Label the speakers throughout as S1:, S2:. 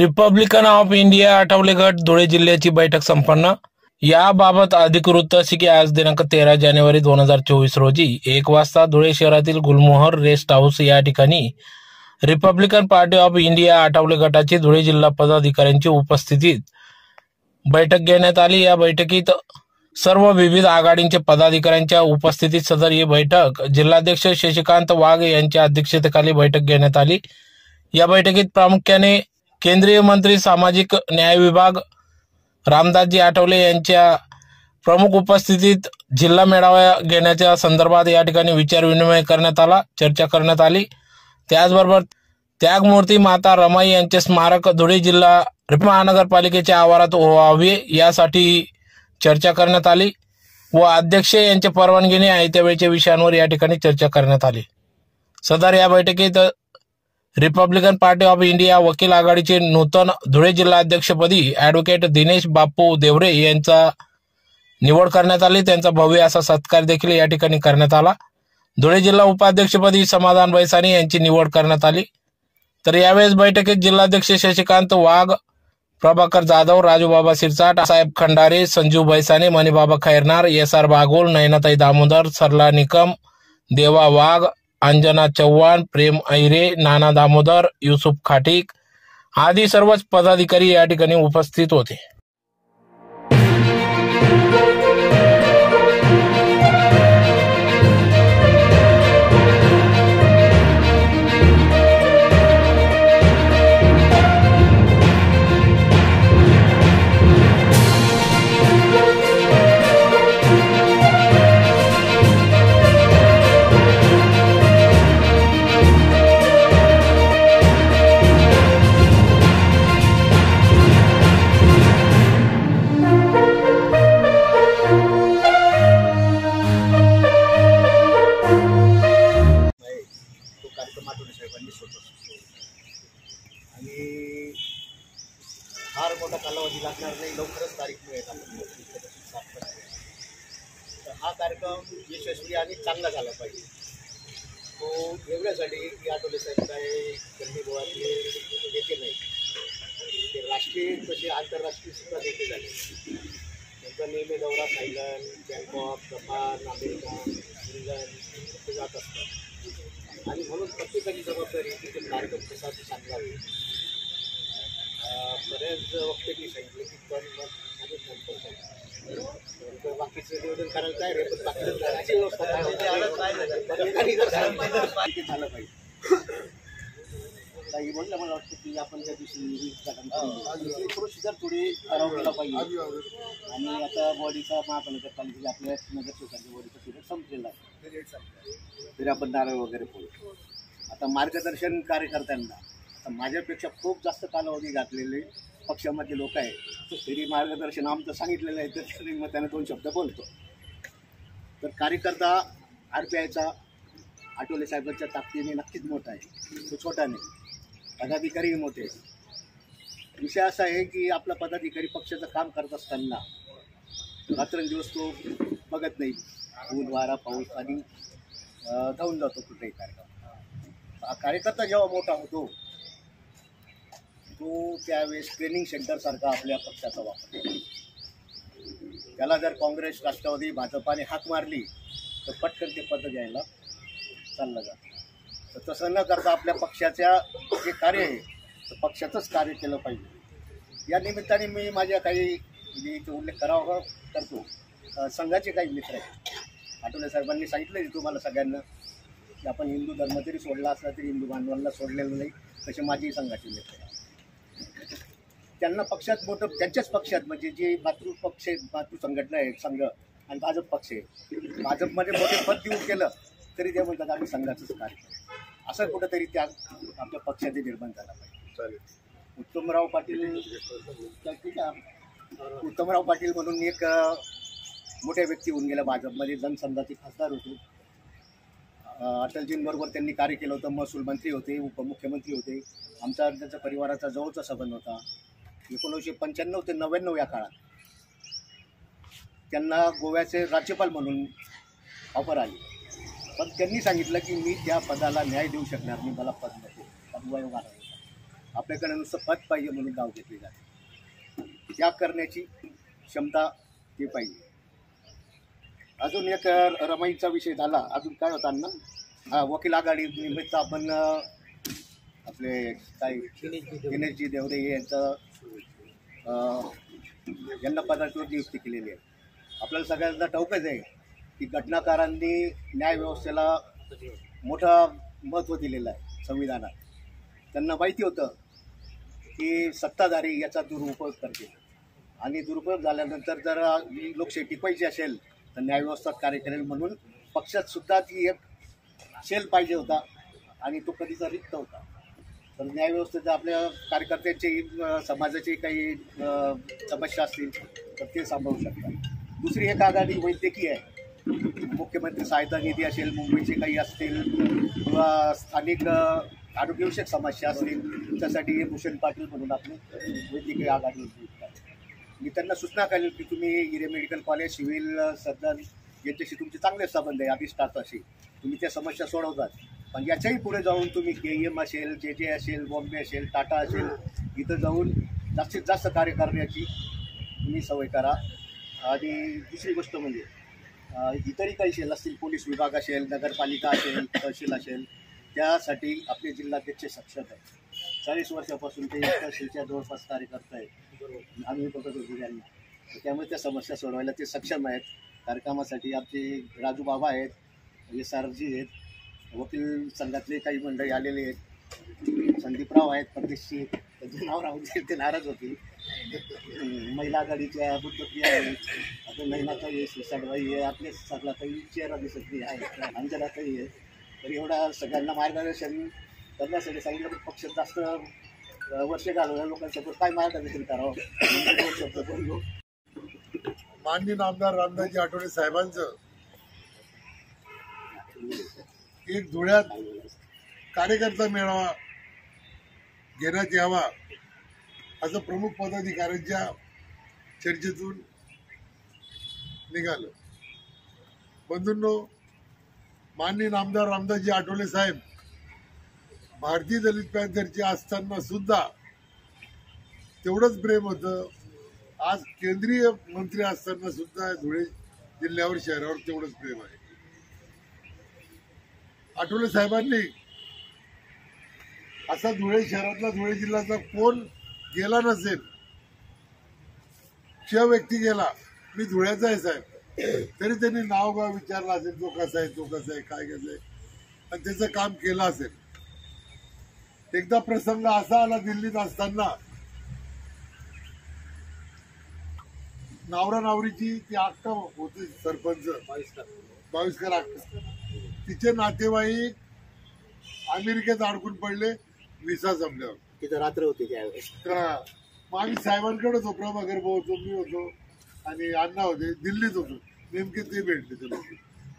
S1: Republican of India Athawale गट धुळे जिल्ह्याची बैठक संपन्न. याबाबत अधिकृत अशी की आज दिनांक तेरा जानेवारी दोन हजार चोवीस रोजी एक वाजता धुळे शहरातील गुलमोहर रेस्ट हाऊस या ठिकाणी Republican party of India Athawale गटाची धुळे जिल्हा पदाधिकाऱ्यांची उपस्थितीत बैठक घेण्यात आली. या बैठकीत सर्व विविध आघाडींचे पदाधिकाऱ्यांच्या उपस्थितीत सदर ही बैठक जिल्हाध्यक्ष शशिकांत वाघ यांच्या अध्यक्षतेखाली बैठक घेण्यात आली. या बैठकीत प्रामुख्याने केंद्रीय मंत्री सामाजिक न्याय विभाग रामदासजी आठवले यांच्या प्रमुख उपस्थितीत जिल्हा मेळावा घेण्याच्या संदर्भात या ठिकाणी विचार विनिमय करण्यात आला चर्चा करण्यात आली. त्याचबरोबर त्यागमूर्ती माता रमाई यांचे स्मारक धुळे जिल्हा महानगरपालिकेच्या आवारात व्हावे यासाठी चर्चा करण्यात आली व अध्यक्ष यांच्या परवानगीने आयत्या वेळच्या विषयांवर या ठिकाणी चर्चा करण्यात आली. सदर या बैठकीत रिपब्लिकन पार्टी ऑफ इंडिया वकील आघाडीचे नूतन धुळे जिल्हाध्यक्षपदी ॲडव्होकेट दिनेश बापू देवरे यांचा निवड करण्यात आली. त्यांचा भव्य असा सत्कार देखील या ठिकाणी करण्यात आला. धुळे जिल्हा उपाध्यक्षपदी समाधान बैसानी यांची निवड करण्यात आली. तर यावेळेस बैठकीत जिल्हाध्यक्ष शशिकांत वाघ प्रभाकर जाधव राजूबाबा सिरसाट साहेब खंडारे संजू बैसाने मणिबाबा खैरनार एस आर बागोल नयनाताई दामोदर सरला निकम देवा वाघ अंजना चव्हाण प्रेम ऐरे नाना दामोदर युसुफ खाटीक आदी सर्वच पदाधिकारी या ठिकाणी उपस्थित होते.
S2: दिसत असतो. आणि फार मोठा कालावधी लागणार नाही लवकरच तारीख मिळेल आपण तर हा कार्यक्रम यशस्वी आणि चांगला झाला पाहिजे. तो एवढ्यासाठी की आठवले साहेब काय कन्नी गोळातले नेते नाही. ते राष्ट्रीय तसे आंतरराष्ट्रीय सुद्धा नेते झाले. त्यांचा नेहमी दौरा Thailand Bangkok Japan America England ते जात असतात. आणि म्हणून प्रत्येकाची जबाबदारी की तो कार्यक्रम कसा अं, बऱ्याच वक्त्यांनी सांगितलं की पण मग आणि नंतर सांगितलं. बाकीचं नियोजन करायला काय रे पण बाकीचं करायची व्यवस्था काय झालं पाहिजे काही म्हणलं मला वाटतं की आपण त्या दिवशी प्रोसिजर थोडी सराव केला पाहिजे. आणि आता बॉडीचा महापालिका आपल्या नगरसेवकांच्या बॉडीचा पिरियड संपलेला आहे. तरी आपण नारळ वगैरे फोडू आता मार्गदर्शन कार्यकर्त्यांना आता माझ्यापेक्षा खूप जास्त कालावधी घातलेले पक्षामध्ये लोक आहेत. तरी मार्गदर्शन आमचं सांगितलेलं आहे तर तरी मग त्याने दोन शब्द बोलतो. तर कार्यकर्ता आर पी आयचा आठवले साहेबांच्या ताकदीने नक्कीच मोठा आहे. तो छोटा नाही. पदाधिकारीही मोठे विषय असा आहे की आपला पदाधिकारी पक्षाचं काम करत असताना रात्रंदिवस तो बघत नाही. ऊन वारा पाऊस आणि अं, धावून जातो कुठेही कार्यक्रम. हा कार्यकर्ता जेव्हा मोठा होतो तो त्यावेळेस ट्रेनिंग सेंटरसारखा आपल्या पक्षाचा वापर करतो. त्याला जर काँग्रेस राष्ट्रवादी भाजपाने हाक मारली तर पटकन ते पद घ्यायला चाललं जातं. तर तसं न करता आपल्या पक्षाच्या जे कार्य आहे तर पक्षाचंच कार्य केलं पाहिजे. या निमित्ताने मी माझ्या काही म्हणजे उल्लेख करावा करतो. संघाचे काही मित्र आहेत. आठवले साहेबांनी सांगितलं तुम्हाला सगळ्यांना की आपण हिंदू धर्म जरी सोडला असला तरी हिंदू बांधवांना सोडलेलं नाही तसे माझेही संघाचे आहेत त्यांना पक्षात मोठं त्यांच्याच पक्षात म्हणजे जे मातृ पक्ष आहेत मातृ संघटना आहे संघ आणि भाजप पक्ष आहे भाजपमध्ये मोठे पद देऊन केलं तरी ते म्हणतात आम्ही संघाचंच कार्य करू. असं कुठंतरी त्या आपल्या पक्षाचे निर्माण झाला पाहिजे उत्तमराव पाटील आहे. उत्तमराव पाटील म्हणून एक मोठ्या व्यक्ती होऊन गेल्या भाजपमध्ये. जनसंघाचे खासदार होते. अटलजींबरोबर त्यांनी कार्य केलं होतं. महसूल मंत्री होते उपमुख्यमंत्री होते. आमचा त्यांच्या परिवाराचा जवळचा संबंध होता. एकोणीसशे पंच्याण्णव ते नव्याण्णव या काळात त्यांना गोव्याचे राज्यपाल म्हणून ऑफर आली. पण त्यांनी सांगितलं की मी त्या पदाला न्याय देऊ शकणार नाही. मला पद नको. पदवायोग आला. होता आपल्याकडे नुसतं पद पाहिजे म्हणून गाव घेतले जाते. त्या करण्याची क्षमता ते पाहिजे. अजून एक रमाईचा विषय झाला. अजून काय होता ना हा वकील आघाडी निमित्त आपण आपले काय दिनेशजी देवरे यांचं यांना पदावर नियुक्ती केलेली आहे. आपल्याला सगळ्यांना ठाऊकच आहे की घटनाकारांनी न्यायव्यवस्थेला मोठं महत्त्व दिलेलं आहे संविधानात. त्यांना माहिती होतं की सत्ताधारी याचा दुरुपयोग करतील. आणि दुरुपयोग झाल्यानंतर जर लोकशाही टिकवायची असेल तर न्यायव्यवस्था कार्य करेल म्हणून पक्षात सुद्धा ती एक शेल पाहिजे होता आणि तो कधीचा रिक्त होता. तर न्यायव्यवस्थेचा आपल्या कार्यकर्त्यांची समाजाची काही समस्या असतील तर ते सांभाळू शकतात. दुसरी एक आघाडी वैद्यकीय आहे. मुख्यमंत्री सहायता निधी असेल मुंबईचे काही असतील किंवा स्थानिक आरोग्यविषयक समस्या असतील त्यासाठी भूषण पाटील म्हणून आपली वैद्यकीय आघाडी होती. मी त्यांना सूचना केली की तुम्ही Hiray medical college civil surgeon यांच्याशी तुमचे चांगले संबंध आहे अधिष्ठाताशी तुम्ही त्या समस्या सोडवतात. पण याच्याही पुढे जाऊन तुम्ही के एम असेल जे जे असेल बॉम्बे असेल टाटा असेल इथं जाऊन जास्तीत जास्त कार्य करण्याची तुम्ही सवय करा. आणि दुसरी गोष्ट म्हणजे इतरही काही शेल असतील पोलीस विभाग असेल नगरपालिका असेल तहसील असेल त्यासाठी आपले जिल्हाध्यक्ष सक्षम आहेत. चाळीस वर्षापासून ते तहसीलच्या जवळपास कार्य करत आहेत आम्ही बघत होतो त्यांना त्यामुळे त्या समस्या सोडवायला ते सक्षम आहेत. कार्यक्रमासाठी आमचे राजू बाबा आहेत एस आरजी आहेत वकील संघातले काही मंडळी आलेले आहेत. संदीपराव आहेत परदेशी त्यांचे नाव राहून दे, ते नाराज होतील. महिला आघाडीच्या बुद्धप्रिया आहेत. आता नैनाताई आहे साडबाई आहे आपले सगळा काही चेहरा दिसत नाही आहे. अंजनाताई आहे तर एवढा सगळ्यांना मार्गदर्शन करण्यासाठी सांगितलं पक्ष जास्त वर्षे घालवल्या लोकांसोबत काय मार्गदर्शन करावं हो?
S3: माननीय आमदार रामदासजी आठवले साहेबांचं. एक धुळ्यात कार्यकर्ता मेळावा घेण्यात यावा असं प्रमुख पदाधिकाऱ्यांच्या चर्चेतून निघालं. बंधूंनो माननीय आमदार रामदासजी आठवले साहेब भारतीय दलित पॅन्थरचे असताना सुद्धा तेवढंच प्रेम होतं. आज केंद्रीय मंत्री असताना सुद्धा धुळे जिल्ह्यावर शहरावर तेवढंच प्रेम आहे. आठवले साहेबांनी असा धुळे शहरातला धुळे जिल्ह्याचा कोण गेला नसेल शिव व्यक्ती गेला. मी धुळ्याचा आहे साहेब. तरी त्यांनी नाव गाव विचारलं असेल तो कसा आहे तो कसा आहे काय कसं आहे. आणि त्याचं काम केलं असेल. एकदा प्रसंग असा आला दिल्लीत असताना. नावरा नावरीची ती अक्का होती सरपंच. बावीसकर. अक्का तिचे नातेवाईक अमेरिकेत अडकून पडले विसा संपल्यावर
S2: तिथं रात्र होती त्यावेळेस.
S3: मग आम्ही साहेबांकडेच होतो प्रभाकर भाऊ होतो मी होतो आणि अण्णा होते दिल्लीत होतो. नेमके ते भेटले ते लोक.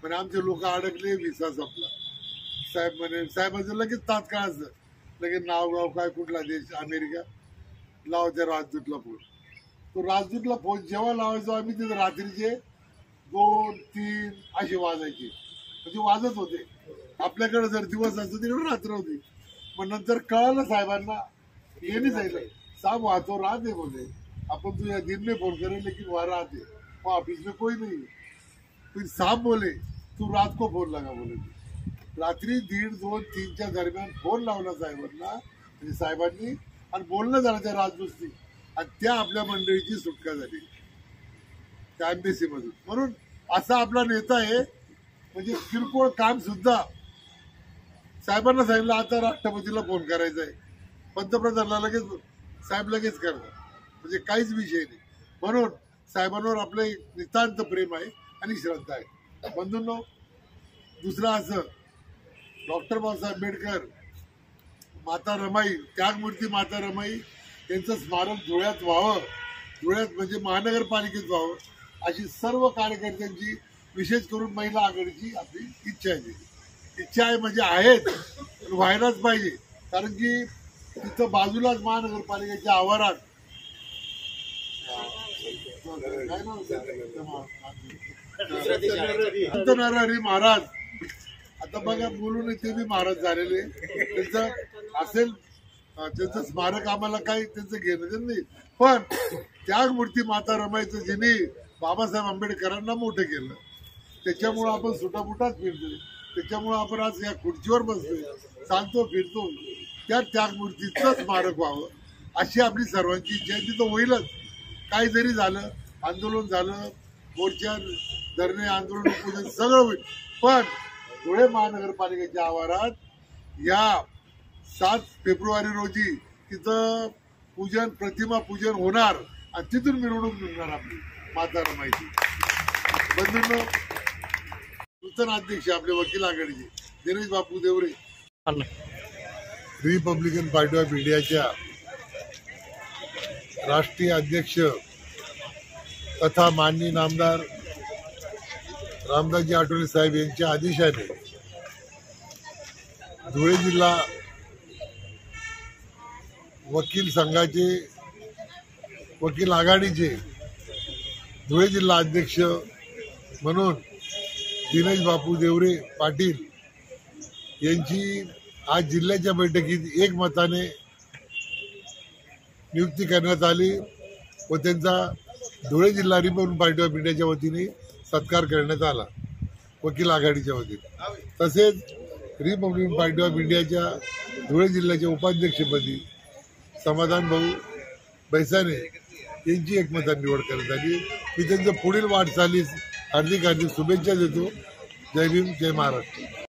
S3: पण आमचे लोक अडकले विसा संपला साहेब म्हणे साहेबांचं लगेच तात्काळच लगेच नाव गाव काय कुठला देश अमेरिका. लाव त्या राजदूतला फोन. तो राजदूतला फोन जेव्हा लावायचो आम्ही तिथे रात्रीचे दोन तीन असे वाजायचे. म्हणजे वाजत होते. आपल्याकडे जर दिवस असतो तिकडे रात्र होती. मग नंतर कळालं साहेबांना. ये नहीं साहेब साहब राहते तो रात है बोले अपन तो यहाँ दिन में फोन करे लेकिन वहाँ रात है वहाँ ऑफिस में कोई नहीं है फिर साहब बोले तू रात को फोन लगा बोले रात्री दीड दोन तीनच्या दरम्यान फोन लावला साहेबांना म्हणजे साहेबांनी आणि बोलणं झालं त्या राजदूतनी आणि त्या आपल्या मंडळीची सुटका झाली. त्या एम्बेसी मधून. म्हणून असा आपला नेता आहे म्हणजे किरकोळ काम सुद्धा साहेबांना सांगितलं आता राष्ट्रपतीला फोन करायचा आहे. पंतप्रधानाला लगेच साहेब लगेच करतात. म्हणजे काहीच विषय नाही. म्हणून साहेबांवर आपलं नितांत प्रेम आहे आणि श्रद्धा आहे. बंधूंनो दुसरं असं डॉक्टर बाबासाहेब आंबेडकर माता रमाई त्यागमूर्ती माता रमाई यांचं स्मारक धुळ्यात व्हावं. धुळ्यात म्हणजे महानगरपालिकेत व्हावं. अशी सर्व कार्यकर्त्यांची विशेष करून महिला आघाडीची आपली इच्छा आहे. इच्छा आहे म्हणजे आहेच पण व्हायलाच पाहिजे. कारण की तिथं बाजूलाच महानगरपालिकेच्या आवारात महाराज आता बघा बोलून ते बी महाराज झालेले त्यांचं असेल त्यांचं स्मारक आम्हाला काही त्यांचं घेणं नाही. पण त्याग मूर्ती माता रमायचं जिने बाबासाहेब आंबेडकरांना मोठं केलं. त्याच्यामुळं आपण सुटापुटाच फिरतोय. त्याच्यामुळं आपण आज या खुर्चीवर बसतोय. चालतो फिरतो. त्या त्यागमूर्तीचं स्मारक व्हावं अशी आपली सर्वांची इच्छा आहे. तिथं होईलच. काही जरी झालं आंदोलन झालं मोर्चा धरणे आंदोलन सगळं होईल. पण धुळे महानगरपालिकेच्या आवारात या सात फेब्रुवारी रोजी तिथं पूजन प्रतिमा पूजन होणार आणि तिथून मिरवणूक निघणार आपली माता रमायची बंधूंनो नूतन अध्यक्ष आपले वकील आघाडीचे Dinesh Bapu Deore. Republican Party of इंडियाच्या राष्ट्रीय अध्यक्ष तथा माननीय नामदार रामदासजी आठवले साहेब यांच्या आदेशाने धुळे जिल्हा वकील संघाचे वकील आघाडीचे धुळे जिल्हा अध्यक्ष म्हणून दिनेश बापू देवरे पाटील यांची आज जिल्ह्याच्या बैठकीत एकमताने नियुक्ती करण्यात आली व त्यांचा धुळे जिल्हा रिपब्लिक पार्टी ऑफ इंडियाच्या वतीने सत्कार करण्यात आला. वकील आघाडीच्या वतीने. तसेच रिपब्लिकन पार्टी ऑफ इंडियाच्या धुळे जिल्ह्याच्या उपाध्यक्षपदी समाधान भाऊ बैसाने यांची एकमतात निवड करण्यात आली. मी त्यांच्या पुढील वाटचालीस हार्दिक हार्दिक शुभेच्छा देतो. जय भीम जय महाराष्ट्र.